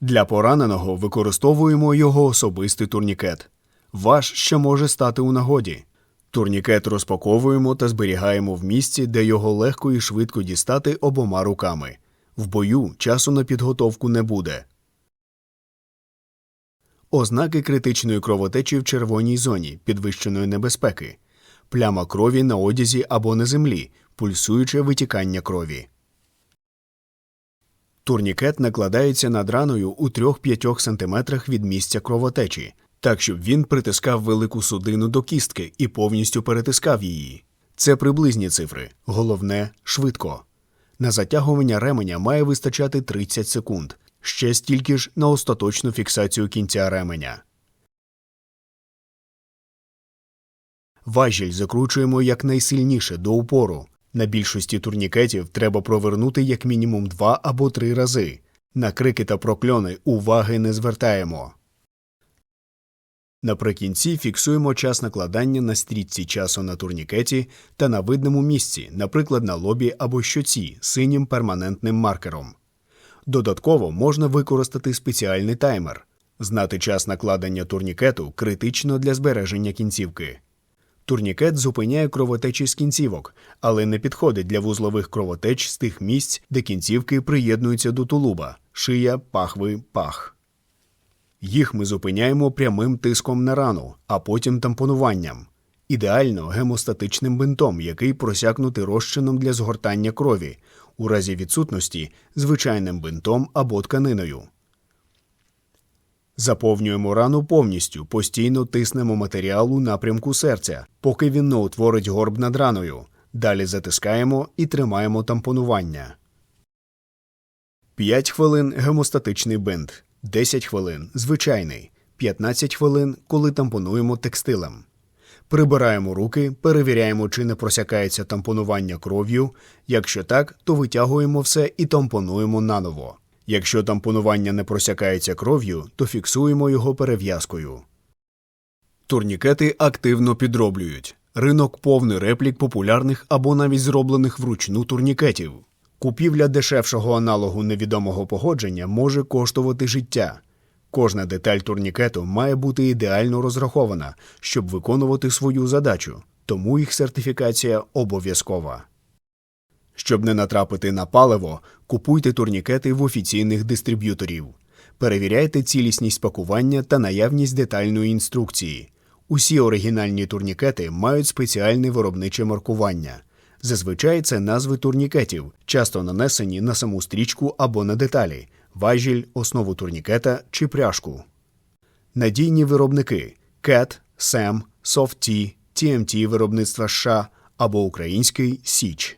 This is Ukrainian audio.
Для пораненого використовуємо його особистий турнікет. Ваш ще може стати у нагоді. Турнікет розпаковуємо та зберігаємо в місці, де його легко і швидко дістати обома руками. В бою часу на підготовку не буде. Ознаки критичної кровотечі в червоній зоні підвищеної небезпеки, пляма крові на одязі або на землі, пульсуюче витікання крові. Турнікет накладається над раною у 3-5 см від місця кровотечі, так щоб він притискав велику судину до кістки і повністю перетискав її. Це приблизні цифри. Головне швидко. На затягування ременя має вистачати 30 секунд, ще стільки ж на остаточну фіксацію кінця ременя. Важіль закручуємо якнайсильніше до упору. На більшості турнікетів треба провернути як мінімум два або три рази. На крики та прокльони уваги не звертаємо. Наприкінці фіксуємо час накладання на стрітці часу на турнікеті та на видному місці, наприклад, на лобі або щоці синім перманентним маркером. Додатково можна використати спеціальний таймер. Знати час накладення турнікету критично для збереження кінцівки. Турнікет зупиняє кровотечі з кінцівок, але не підходить для вузлових кровотеч з тих місць, де кінцівки приєднуються до тулуба шия, пахви, пах. Їх ми зупиняємо прямим тиском на рану, а потім тампонуванням. Ідеально гемостатичним бинтом, який просякнутий розчином для згортання крові, у разі відсутності звичайним бинтом або тканиною. Заповнюємо рану повністю, постійно тиснемо матеріал у напрямку серця, поки він не утворить горб над раною. Далі затискаємо і тримаємо тампонування. 5 хвилин гемостатичний бинт, 10 хвилин звичайний, 15 хвилин, коли тампонуємо текстилем. Прибираємо руки, перевіряємо, чи не просякається тампонування кров'ю. Якщо так, то витягуємо все і тампонуємо наново. Якщо тампонування не просякається кров'ю, то фіксуємо його перев'язкою. Турнікети активно підроблюють. Ринок повний реплік популярних або навіть зроблених вручну турнікетів. Купівля дешевшого аналогу невідомого погодження може коштувати життя. Кожна деталь турнікету має бути ідеально розрахована, щоб виконувати свою задачу, тому їх сертифікація обов'язкова. Щоб не натрапити на паливо, купуйте турнікети в офіційних дистриб'юторів. Перевіряйте цілісність пакування та наявність детальної інструкції. Усі оригінальні турнікети мають спеціальне виробниче маркування. Зазвичай це назви турнікетів, часто нанесені на саму стрічку або на деталі, важіль, основу турнікета чи пряжку. Надійні виробники CAT, SEM, SOFT-T, TMT виробництва США або український Січ.